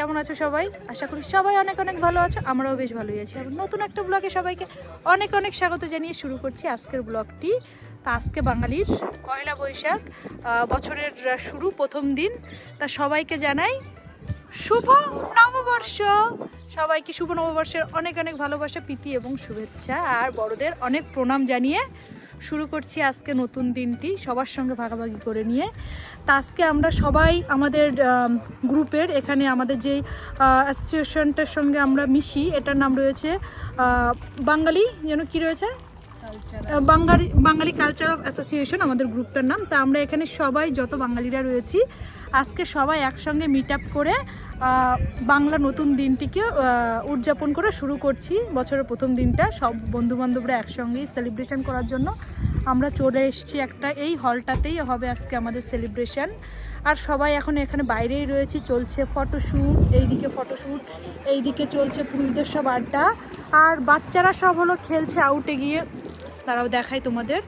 কেমন আছো সবাই? আশা করি সবাই অনেক অনেক ভালো আছো, আমরাও বেশ ভালোই আছি। আর নতুন একটা ব্লগে সবাইকে অনেক অনেক স্বাগত জানিয়ে শুরু করছি আজকের ব্লগটি তা আজকে বাঙালির পয়লা বৈশাখ বছরের শুরু, প্রথম দিন। তা সবাইকে জানাই শুভ নববর্ষ। সবাইকে শুভ নববর্ষের অনেক অনেক ভালোবাসা, প্রীতি এবং শুভেচ্ছা। আর বড়দের অনেক প্রণাম জানিয়ে শুরু করছি আজকে নতুন দিনটি সবার সঙ্গে ভাগাভাগি করে নিয়ে। তা আজকে আমরা সবাই আমাদের গ্রুপের এখানে আমাদের যেই অ্যাসোসিয়েশনটার সঙ্গে আমরা মিশি এটার নাম রয়েছে বাঙালি যেন কি রয়েছে? বাঙালি বাঙালি কালচার অ্যাসোসিয়েশন আমাদের গ্রুপটার নাম। তা আমরা এখানে সবাই যত বাঙালিরা রয়েছি আজকে সবাই একসঙ্গে মিট আপ করে বাংলা নতুন দিনটিকে উদযাপন করে শুরু করছি বছরের প্রথম দিনটা। সব বন্ধুবান্ধবরা একসঙ্গেই সেলিব্রেশন করার জন্য আমরা চলে এসেছি একটা, এই হলটাতেই হবে আজকে আমাদের সেলিব্রেশন আর সবাই এখন এখানে বাইরেই রয়েছি, চলছে ফটোশ্যুট এইদিকে ফটোশ্যুট এইদিকে চলছে পুরুষদের সব আড্ডা। আর বাচ্চারা সব হলো খেলছে আউটে গিয়ে। তারাও দেখায় তোমাদের।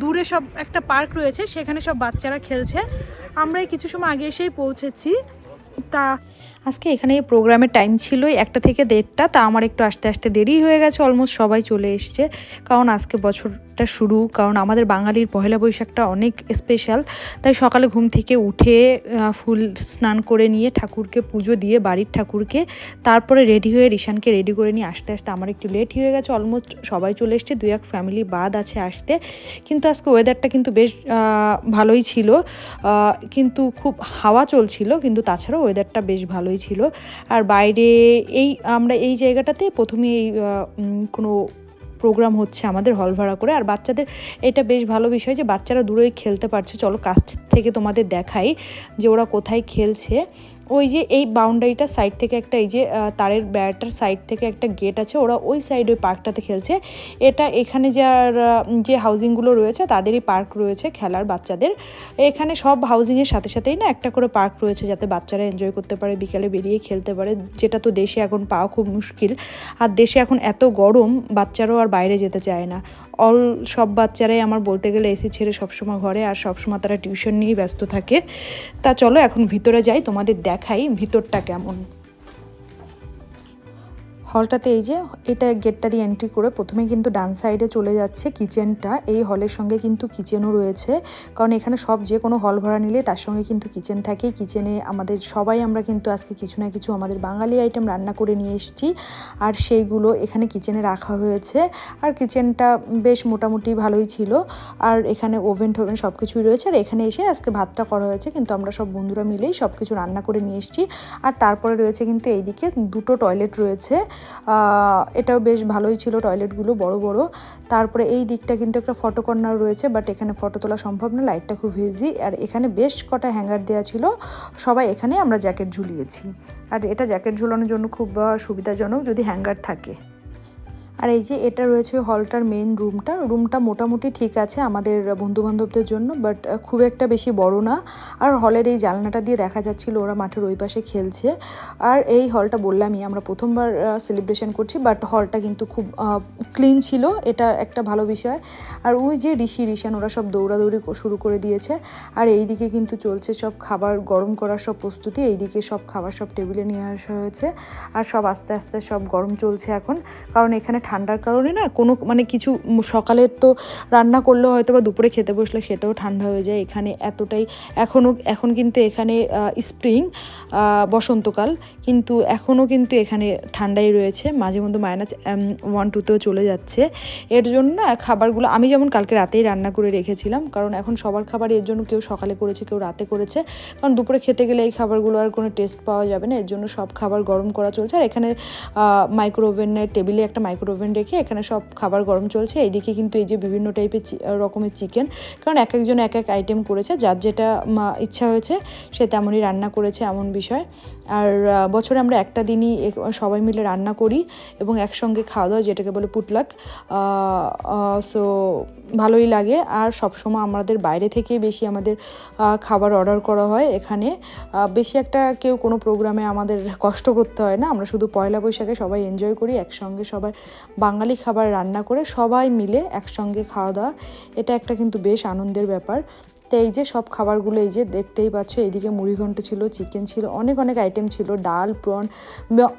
দূরে সব একটা পার্ক রয়েছে, সেখানে সব বাচ্চারা খেলছে। আমরা কিছু সময় আগে এসেই পৌঁছেছি। তা আজকে এখানে প্রোগ্রামের টাইম ছিল একটা থেকে দেড়টা, তা আমার একটু আসতে আসতে দেরি হয়ে গেছে অলমোস্ট সবাই চলে এসছে। কারণ আজকে বছরটা শুরু, কারণ আমাদের বাঙালির পহেলা বৈশাখটা অনেক স্পেশাল তাই সকালে ঘুম থেকে উঠে ফুল স্নান করে নিয়ে ঠাকুরকে পুজো দিয়ে বাড়ির ঠাকুরকে, তারপরে রেডি হয়ে রিশানকে রেডি করে নিয়ে আসতে আসতে আমার একটু লেট হয়ে গেছে অলমোস্ট সবাই চলে এসছে, দুই এক ফ্যামিলি বাদ আছে আসতে। কিন্তু আজকে ওয়েদারটা কিন্তু বেশ ভালোই ছিল কিন্তু খুব হাওয়া চলছিল, কিন্তু তাছাড়াও ওয়েদারটা বেশ ভালোই ছিল। আর বাইরে এই, আমরা এই জায়গাটাতে প্রথমে এই কোনো প্রোগ্রাম হচ্ছে আমাদের হল ভাড়া করে। আর বাচ্চাদের, এটা বেশ ভালো বিষয় যে বাচ্চারা দূরেই খেলতে পারছে। চলো কাছ থেকে তোমাদের দেখাই যে ওরা কোথায় খেলছে। ওই যে এই বাউন্ডারিটার সাইড থেকে একটা, এই যে তারের বেড়াটার সাইড থেকে একটা গেট আছে, ওরা ওই সাইড ওই পার্কটাতে খেলছে। এটা এখানে যার যে হাউজিংগুলো রয়েছে, তাদেরই পার্ক রয়েছে খেলার বাচ্চাদের। এখানে সব হাউজিংয়ের সাথে সাথেই না একটা করে পার্ক রয়েছে, যাতে বাচ্চারা এনজয় করতে পারে, বিকালে বেরিয়ে খেলতে পারে। যেটা তো দেশে এখন পাওয়া খুব মুশকিল। আর দেশে এখন এত গরম, বাচ্চারাও আর বাইরে যেতে চায় না। অল সব বাচ্চারাই আমার বলতে গেলে এসি ছেড়ে সবসময় ঘরে আর সবসময় তারা টিউশন নিয়েই ব্যস্ত থাকে। তা চলো এখন ভিতরে যাই, তোমাদের দেখাই ভিতরটা কেমন। হলটাতে এই যে, এটা গেটটা দিয়ে এন্ট্রি করে প্রথমে কিন্তু ডান সাইডে চলে যাচ্ছে কিচেনটা এই হলের সঙ্গে কিন্তু কিচেনও রয়েছে। কারণ এখানে সব যে কোনো হল ভাড়া নিলে তার সঙ্গে কিন্তু কিচেন থাকে কিচেনে আমাদের সবাই আমরা কিন্তু আজকে কিছু না কিছু আমাদের বাঙালি আইটেম রান্না করে নিয়ে এসেছি। আর সেইগুলো এখানে কিচেনে রাখা হয়েছে। আর কিচেনটা বেশ মোটামুটি ভালোই ছিল। আর এখানে ওভেন টোভেন সব কিছুই রয়েছে। আর এখানে এসে আজকে ভাতটা করা হয়েছে। কিন্তু আমরা সব বন্ধুরা মিলেই সব কিছু রান্না করে নিয়ে এসেছি। আর তারপরে রয়েছে কিন্তু এইদিকে দুটো টয়লেট রয়েছে। এটাও বেশ ভালোই ছিল টয়লেটগুলো বড় বড়। তারপরে এই দিকটা কিন্তু একটা ফটো কর্নার রয়েছে বাট এখানে ফটো তোলা সম্ভব না লাইটটা খুব ইজি আর এখানে বেশ কটা হ্যাঙ্গার দেওয়া ছিল, সবাই এখানে আমরা জ্যাকেট ঝুলিয়েছি। আর এটা জ্যাকেট ঝুলানোর জন্য খুব সুবিধাজনক যদি হ্যাঙ্গার থাকে। আর এই যে এটা রয়েছে হলটার মেন রুমটা রুমটা মোটামুটি ঠিক আছে আমাদের বন্ধু বান্ধবদের জন্য বাট খুব একটা বেশি বড় না। আর হলের এই জানলাটা দিয়ে দেখা যাচ্ছিল ওরা মাঠের ওই পাশে খেলছে। আর এই হলটা বললামই, আমরা প্রথমবার সেলিব্রেশন করছি বাট হলটা কিন্তু খুব ক্লিন ছিল, এটা একটা ভালো বিষয়। আর ওই যে ঋষি, ঋষান, ওরা সব দৌড়াদৌড়ি শুরু করে দিয়েছে। আর এই দিকে কিন্তু চলছে সব খাবার, গরম করার সব প্রস্তুতি, এইদিকে সব খাবার সব টেবিলে নিয়ে আসা হয়েছে। আর সব আস্তে আস্তে সব গরম চলছে এখন, কারণ এখানে ঠান্ডার কারণে না কোনো মানে কিছু সকালের তো রান্না করলেও হয়তো বা দুপুরে খেতে বসলে সেটাও ঠান্ডা হয়ে যায়। এখানে এতটাই এখনও এখন কিন্তু এখানে স্প্রিং বসন্তকাল কিন্তু এখনও কিন্তু এখানে ঠান্ডাই রয়েছে। মাঝে মধ্যে মাইনাস ওয়ান টুতেও চলে যাচ্ছে। এর জন্য না খাবারগুলো, আমি যেমন কালকে রাতেই রান্না করে রেখেছিলাম, কারণ এখন সবার খাবার এর জন্য কেউ সকালে করেছে, কেউ রাতে করেছে। কারণ দুপুরে খেতে গেলে এই খাবারগুলো আর কোনো টেস্ট পাওয়া যাবে না। এর জন্য সব খাবার গরম করা চলছে। আর এখানে মাইক্রো ওভেনের টেবিলে একটা মাইক্রো ওভেন রেখে এখানে সব খাবার গরম চলছে। এইদিকে কিন্তু এই যে বিভিন্ন টাইপের রকমের চিকেন কারণ এক একজন এক এক আইটেম করেছে, যার যেটা ইচ্ছা হয়েছে সে তেমনই রান্না করেছে এমন বিষয়। আর বছরে আমরা একটা দিনই সবাই মিলে রান্না করি এবং একসঙ্গে খাওয়া দাওয়া, যেটাকে বলে পুটলাক। সো ভালোই লাগে আর সবসময় আমাদের বাইরে থেকে বেশি আমাদের খাবার অর্ডার করা হয় এখানে। বেশি একটা কেউ কোনো প্রোগ্রামে আমাদের কষ্ট করতে হয় না। আমরা শুধু পয়লা বৈশাখে সবাই এনজয় করি, একসঙ্গে সবাই বাঙালি খাবার রান্না করে সবাই মিলে একসঙ্গে খাওয়া দাওয়া। এটা একটা কিন্তু বেশ আনন্দের ব্যাপার। তো এই যে সব খাবারগুলো এই যে দেখতেই পাচ্ছ এদিকে মুড়িঘণ্ট ছিল চিকেন ছিল, অনেক অনেক আইটেম ছিল, ডাল, প্রন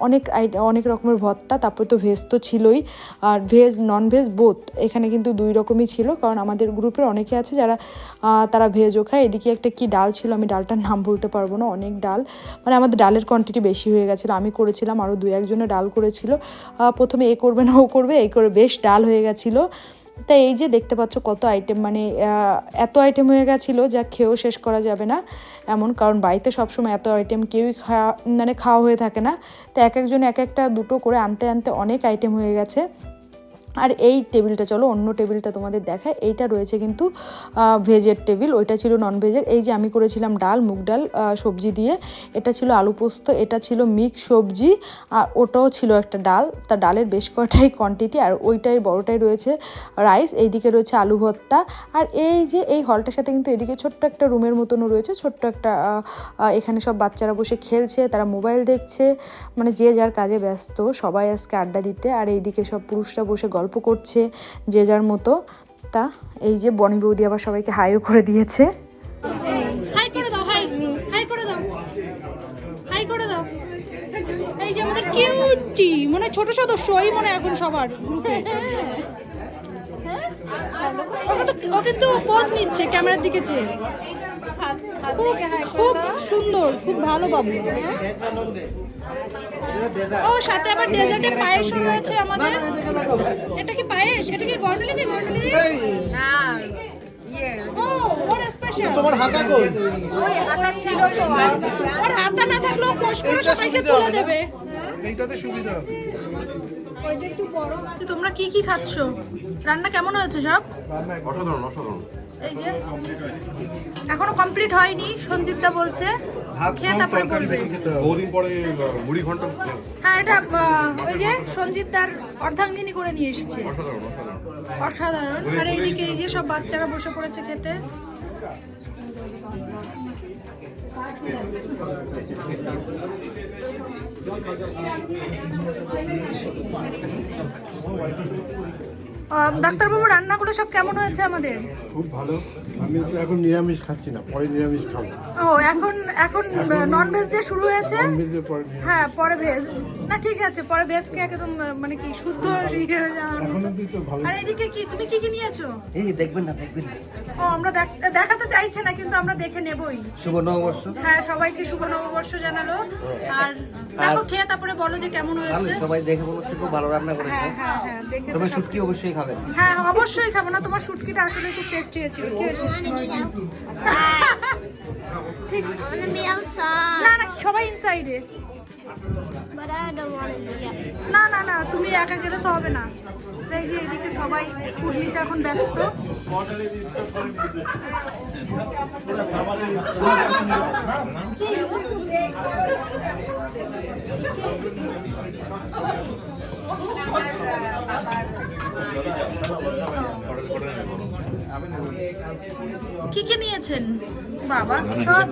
অনেক অনেক রকমের ভর্তা, তারপর তো ভেজ তো ছিলই, আর ভেজ নন ভেজ বোথ এখানে কিন্তু দুই রকমই ছিল, কারণ আমাদের গ্রুপের অনেকে আছে যারা তারা ভেজও খায়, এদিকে একটা কি ডাল ছিল, আমি ডালটার নাম বলতে পারব না, অনেক ডাল মানে আমাদের ডালের কোয়ান্টিটি বেশি হয়ে গেছিল, আমি করেছিলাম আরও দু একজনে ডাল করেছিল প্রথমে এ করবে না ও করবে, এই করে বেশ ডাল হয়ে গেছিল তাই এই যে দেখতে পাচ্ছ কত আইটেম মানে এত আইটেম হয়ে গেছিল যা খেয়েও শেষ করা যাবে না। এমন, কারণ বাড়িতে সবসময় এত আইটেম কেউই খাওয়া মানে খাওয়া হয়ে থাকে না। তো এক একজন এক একটা দুটো করে আনতে আনতে অনেক আইটেম হয়ে গেছে। আর এই টেবিলটা চলো, অন্য টেবিলটা তোমাদের দেখায় এইটা রয়েছে কিন্তু ভেজের টেবিল, ওইটা ছিল নন ভেজের এই যে আমি করেছিলাম ডাল, মুগ ডাল সবজি দিয়ে। এটা ছিল আলু পোস্ত, এটা ছিল মিক্স সবজি, আর ওটাও ছিল একটা ডাল। তা ডালের বেশ কয়টাই কোয়ান্টিটি আর ওইটাই বড়টাই রয়েছে রাইস এইদিকে রয়েছে আলু ভর্তা। আর এই যে এই হলটার সাথে কিন্তু এদিকে ছোট্ট একটা রুমের মতনও রয়েছে, ছোট্ট একটা এখানে সব বাচ্চারা বসে খেলছে, তারা মোবাইল দেখছে। মানে যে যার কাজে ব্যস্ত, সবাই আজকে আড্ডা দিতে। আর এইদিকে সব পুরুষরা বসে গল্প করছে যে যার মতো তা এই যে বনি বৌদি আবার সবাইকে হাইও করে দিয়েছে। হাই করে দাও হাই হাই করে দাও। হাই করে দাও। এই যে আমাদের ছোট সদস্য, ওই মনে এখন সবার। ওকে তো পথ নিচ্ছে, ক্যামেরার দিকে চেয়ে। খুব খুব সুন্দর খুব ভালো বাবু। ও সাথে আবার ডেজার্টে পায়েসও রয়েছে আমাদের। এটা কি পায়েস? এটা কি দি দি ও তোমার হাতা কই? ওই হাতা ছিল তো ওর হাতা না থাকলেও কোষ করে সবাইকে তুলে দেবে। এইটাতে সুবিধা ওইটা একটু বড় তো তোমরা কি কি খাচ্ছ? রান্না কেমন হয়েছে সব? অসাধারণ অসাধারণ। এই যে এখনও কমপ্লিট হয়নি সঞ্জিত দা বলছে খেয়ে তারপরে বলবে। বহুদিন পরে মুড়ি ঘন্ট হ্যাঁ এটা ওই যে সঞ্জিত দার অর্ধাঙ্গিনী করে নিয়ে এসেছে। অসাধারণ আর এইদিকে এই যে সব বাচ্চারা বসে পড়েছে খেতে। ডাক্তারবাবু রান্নাগুলো সব কেমন হয়েছে আমাদের? খুব ভালো। আমি তো এখন নিরামিষ খাচ্ছি না পরে নিরামিষ খাব। ও এখন এখন নন ভেজ দিয়ে শুরু হয়েছে। হ্যাঁ পরে ভেজ না ঠিক আছে পরে ভেজ কে একদম মানে কি শুদ্ধ ইয়ে হয়ে যাওয়ার আর এদিকে কি তুমি কি কি নিয়েছো? এই দেখবেন না দেখবেন না। ও আমরা দেখ- দেখাতে চাইছে না কিন্তু আমরা দেখে নেবই। শুভ নববর্ষ। হ্যাঁ সবাইকে শুভ নববর্ষ জানালো। আর দেখো খেয়ে তারপরে বলো যে কেমন হয়েছে। সবাই দেখে মনে হচ্ছে খুব ভালো রান্না করেছে। হ্যাঁ হ্যাঁ হ্যাঁ দেখে তুমি শুটকি অবশ্যই খাবে। হ্যাঁ অবশ্যই খাব না তোমার শুটকিটা আসলে খুব টেস্টি হয়েছিল। কি হয়েছে? ঠিক। না না সবাই ইনসাইডে না না না তুমি একা গেলে তো হবে না। এই যে এদিকে সবাই ফুড নিতে এখন ব্যস্ত। কি কি নিয়েছেন? বাবা সব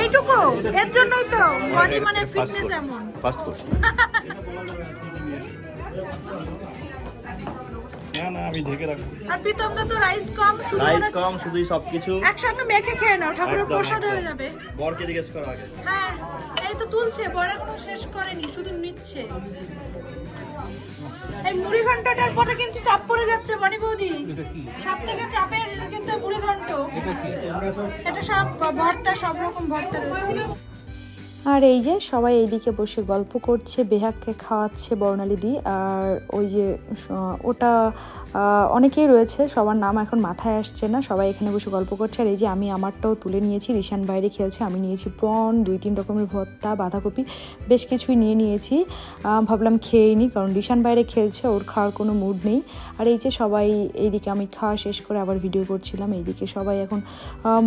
এইটুকু? এর জন্যই তো বডি মানে ফিটনেস এমন। ফার্স্ট কোর্স আর তো রাইস কম শুধু রাইস কম শুধুই সবকিছু। একসঙ্গে মেখে খেয়ে নাও ঠাকুরের প্রসাদ হয়ে যাবে। বরকে জিজ্ঞেস করো আগে। হ্যাঁ এই তো তুলছে বড় শেষ করেনি শুধু নিচ্ছে। এই মুড়ি ঘন্টাটার পরে কিন্তু চাপ পড়ে যাচ্ছে বনি বৌদি। সব থেকে চাপের কিন্তু মুড়ি ঘন্ট। এটা সব ভর্তা সব রকম ভর্তা রয়েছে। আর এই যে সবাই এইদিকে বসে গল্প করছে, বেহাককে খাওয়াচ্ছে বর্ণালী দি, আর ওই যে ওটা অনেকেই রয়েছে, সবার নাম এখন মাথায় আসছে না, সবাই এখানে বসে গল্প করছে। আর এই যে আমি আমারটাও তুলে নিয়েছি, রিশান বাইরে খেলছে, আমি নিয়েছি প্রন, দুই তিন রকমের ভর্তা বাঁধাকপি, বেশ কিছুই নিয়ে নিয়েছি। ভাবলাম খেয়েই নি, কারণ রিশান বাইরে খেলছে, ওর খাওয়ার কোনো মুড নেই। আর এই যে সবাই এইদিকে আমি খাওয়া শেষ করে আবার ভিডিও করছিলাম, এইদিকে সবাই এখন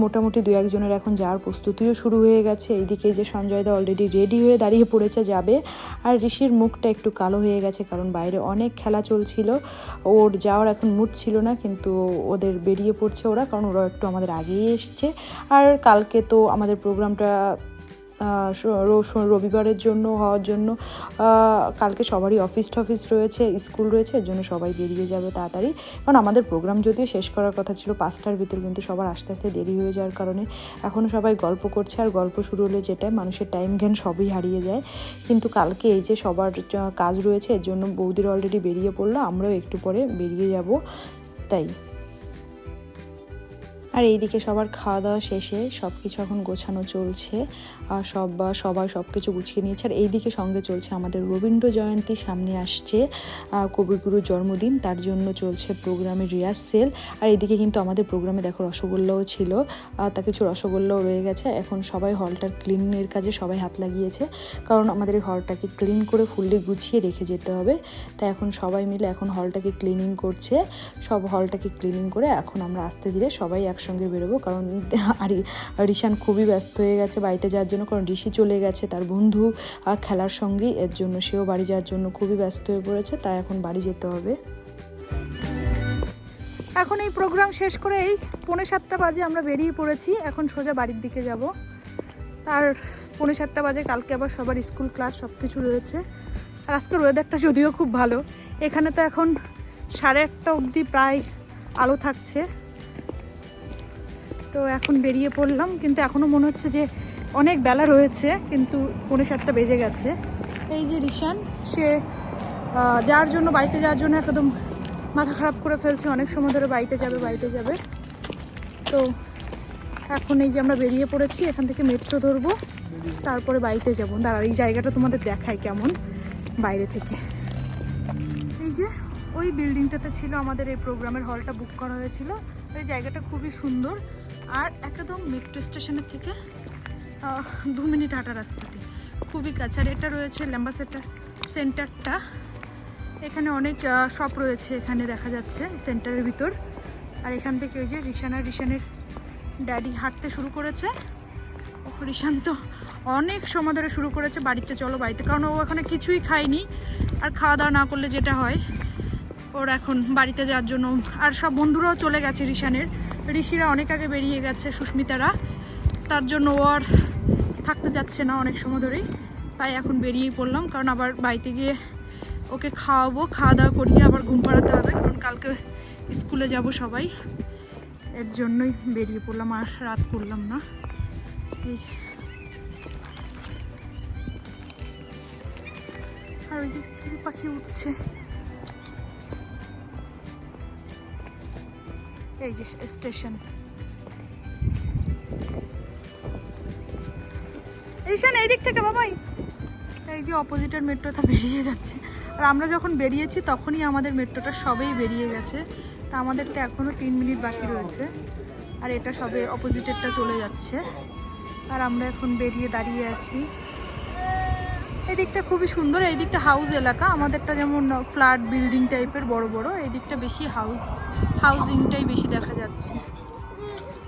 মোটামুটি দু একজনের এখন যাওয়ার প্রস্তুতিও শুরু হয়ে গেছে। এইদিকে এই যে সঞ্জয়দা অলরেডি রেডি হয়ে দাঁড়িয়ে পড়েছে, যাবে। আর ঋষির মুখটা একটু কালো হয়ে গেছে, কারণ বাইরে অনেক খেলা চলছিল। ওর যাওয়ার এখন মুড ছিল না, কিন্তু ওদের বেরিয়ে পড়ছে ওরা, কারণ ওরা একটু আমাদের আগেই এসছে। আর কালকে তো আমাদের প্রোগ্রামটা রবিবারের জন্য, হওয়ার জন্য কালকে সবারই অফিস টফিস রয়েছে স্কুল রয়েছে, এর জন্য সবাই বেরিয়ে যাবে তাড়াতাড়ি। কারণ আমাদের প্রোগ্রাম যদিও শেষ করার কথা ছিল, পাঁচটার ভিতর কিন্তু সবার আস্তে আস্তে দেরি হয়ে যাওয়ার কারণে এখনও সবাই গল্প করছে, আর গল্প শুরু হলে যেটাই মানুষের টাইম জ্ঞান সবই হারিয়ে যায়। কিন্তু কালকে এই যে সবার কাজ রয়েছে, এর জন্য বৌদির অলরেডি বেরিয়ে পড়ল, আমরাও একটু পরে বেরিয়ে যাব, তাই। আর এইদিকে সবার খাওয়া দাওয়া শেষে সব কিছু এখন গোছানো চলছে। আর সব বা সবাই সব কিছু গুছিয়ে নিয়েছে। আর এইদিকে সঙ্গে চলছে আমাদের রবীন্দ্র জয়ন্তী, সামনে আসছে কবিগুরুর জন্মদিন। তার জন্য চলছে প্রোগ্রামের রিহার্সেল। আর এইদিকে কিন্তু আমাদের প্রোগ্রামে দেখো রসগোল্লাও ছিল। আর তা কিছু রসগোল্লাও রয়ে গেছে। এখন সবাই হলটার ক্লিনের কাজে সবাই হাত লাগিয়েছে। কারণ আমাদের এই হলটাকে ক্লিন করে ফুললি গুছিয়ে রেখে যেতে হবে। তাই এখন সবাই মিলে এখন হলটাকে ক্লিনিং করছে। সব হলটাকে ক্লিনিং করে এখন আমরা আস্তে ধীরে সবাই একসঙ্গে বেরোবো। কারণ আর রিশান খুবই ব্যস্ত হয়ে গেছে বাড়িতে যাওয়ার জন্য। কারণ ঋষি চলে গেছে, তার বন্ধু আর খেলার সঙ্গী। এর জন্য সেও বাড়ি যাওয়ার জন্য খুবই ব্যস্ত হয়ে পড়েছে, তাই এখন বাড়ি যেতে হবে। এখন এই প্রোগ্রাম শেষ করে এই পৌনে সাতটা বাজে আমরা বেরিয়ে পড়েছি। এখন সোজা বাড়ির দিকে যাব। আর পৌনে সাতটা বাজে, কালকে আবার সবার স্কুল ক্লাস সব কিছু রয়েছে। আর আজকের ওয়েদারটা যদিও খুব ভালো, এখানে তো এখন সাড়ে আটটা অবধি প্রায় আলো থাকছে। তো এখন বেরিয়ে পড়লাম, কিন্তু এখনও মনে হচ্ছে যে অনেক বেলা রয়েছে, কিন্তু পৌনে সাতটা বেজে গেছে। এই যে রিশান, সে যাওয়ার জন্য, বাড়িতে যাওয়ার জন্য একদম মাথা খারাপ করে ফেলছে, অনেক সময় ধরে বাড়িতে যাবে বাড়িতে যাবে। তো এখন এই যে আমরা বেরিয়ে পড়েছি, এখান থেকে মেট্রো ধরবো, তারপরে বাড়িতে যাব। দাঁড়া এই জায়গাটা তোমাদের দেখায় কেমন, বাইরে থেকে। এই যে, ওই বিল্ডিংটাতে ছিল আমাদের এই প্রোগ্রামের হলটা বুক করা হয়েছিল। এই জায়গাটা খুবই সুন্দর। আর একদম মেট্রো স্টেশনের থেকে দু মিনিট হাঁটা রাস্তাতে খুবই কাছে আর এটা রয়েছে ল্যাম্বাসেটার সেন্টারটা এখানে অনেক শপ রয়েছে এখানে দেখা যাচ্ছে সেন্টারের ভিতর। আর এখান থেকে ওই যে রিশানা, রিশানের ড্যাডি হাঁটতে শুরু করেছে। ও রিশান তো অনেক সময় ধরে শুরু করেছে, বাড়িতে চলো বাড়িতে। কারণ ও এখানে কিছুই খায়নি। আর খাওয়া দাওয়া না করলে যেটা হয়, ওর এখন বাড়িতে যাওয়ার জন্য। আর সব বন্ধুরাও চলে গেছে রিশানের। ঋষিরা অনেক আগে বেরিয়ে গেছে, সুস্মিতারা। তার জন্য ও আর থাকতে যাচ্ছে না অনেক সময় ধরেই। তাই এখন বেরিয়েই পড়লাম, কারণ আবার বাড়িতে গিয়ে ওকে খাওয়াবো খাওয়া দাওয়া করিয়ে আবার ঘুম পাড়াতে হবে, কারণ কালকে স্কুলে যাব সবাই। এর জন্যই বেরিয়ে পড়লাম, আর রাত করলাম না। এই। আর ওই যে পাখি উঠছে। এই যে, স্টেশন। ঈশান এই দিক থেকে বাবাই। এই যে অপোজিটের মেট্রোটা বেরিয়ে যাচ্ছে। আর আমরা যখন বেরিয়েছি, তখনই আমাদের মেট্রোটা সবেই বেরিয়ে গেছে। তা আমাদেরটা এখনও তিন মিনিট বাকি রয়েছে। আর এটা সবে অপোজিটেরটা চলে যাচ্ছে। আর আমরা এখন বেরিয়ে দাঁড়িয়ে আছি। এই দিকটা খুবই সুন্দর এই দিকটা হাউস এলাকা। আমাদেরটা যেমন ফ্ল্যাট বিল্ডিং টাইপের বড় বড় এই দিকটা বেশি হাউস হাউজিংটাই বেশি দেখা যাচ্ছে।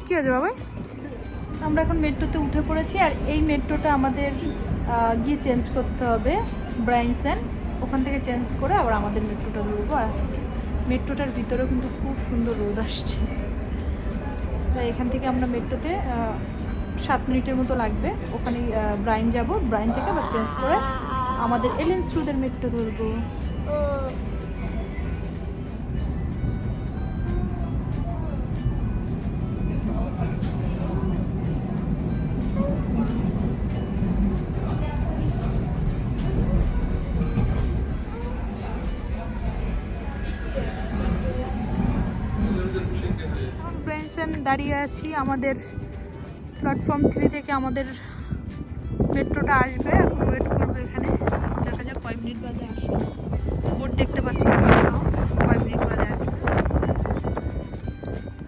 কী হয়েছে বাবাই? আমরা এখন মেট্রোতে উঠে পড়েছি আর এই মেট্রোটা আমাদের গিয়ে চেঞ্জ করতে হবে ব্রাইনসেন ওখান থেকে চেঞ্জ করে আবার আমাদের মেট্রোটা ধরবো আর আজকে মেট্রোটার ভিতরেও কিন্তু খুব সুন্দর রোদ আসছে। তাই এখান থেকে আমরা মেট্রোতে সাত মিনিটের মতো লাগবে। ওখানে ব্রাইন যাব। ব্রাইন থেকে আবার চেঞ্জ করে আমাদের এলেন্স রুদের মেট্রো ধরবো। দাঁড়িয়ে আছি আমাদের প্ল্যাটফর্ম থ্রি থেকে আমাদের মেট্রোটা আসবে। এখন ওয়েট করব এখানে দেখা যাক কয় মিনিট বাজে আসে। বোর্ড দেখতে পাচ্ছি না কয় মিনিট বাজে আসবে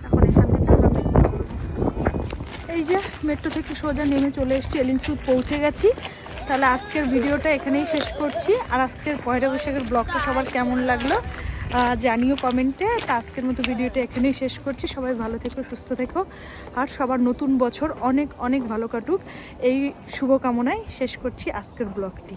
এখন এখান থেকে আমরা এই যে মেট্রো থেকে সোজা নেমে চলে এসেছি এলিনসুদ পৌঁছে গেছি। তাহলে আজকের ভিডিওটা এখানেই শেষ করছি। আর আজকের পয়লা বৈশাখের ব্লগটা সবার কেমন লাগল? জানিও কমেন্টে, তা আজকের মতো ভিডিওটা এখানেই শেষ করছি। সবাই ভালো থেকো, সুস্থ থেকো। আর সবার নতুন বছর অনেক অনেক ভালো কাটুক। এই শুভকামনায় শেষ করছি আজকের ব্লগটি।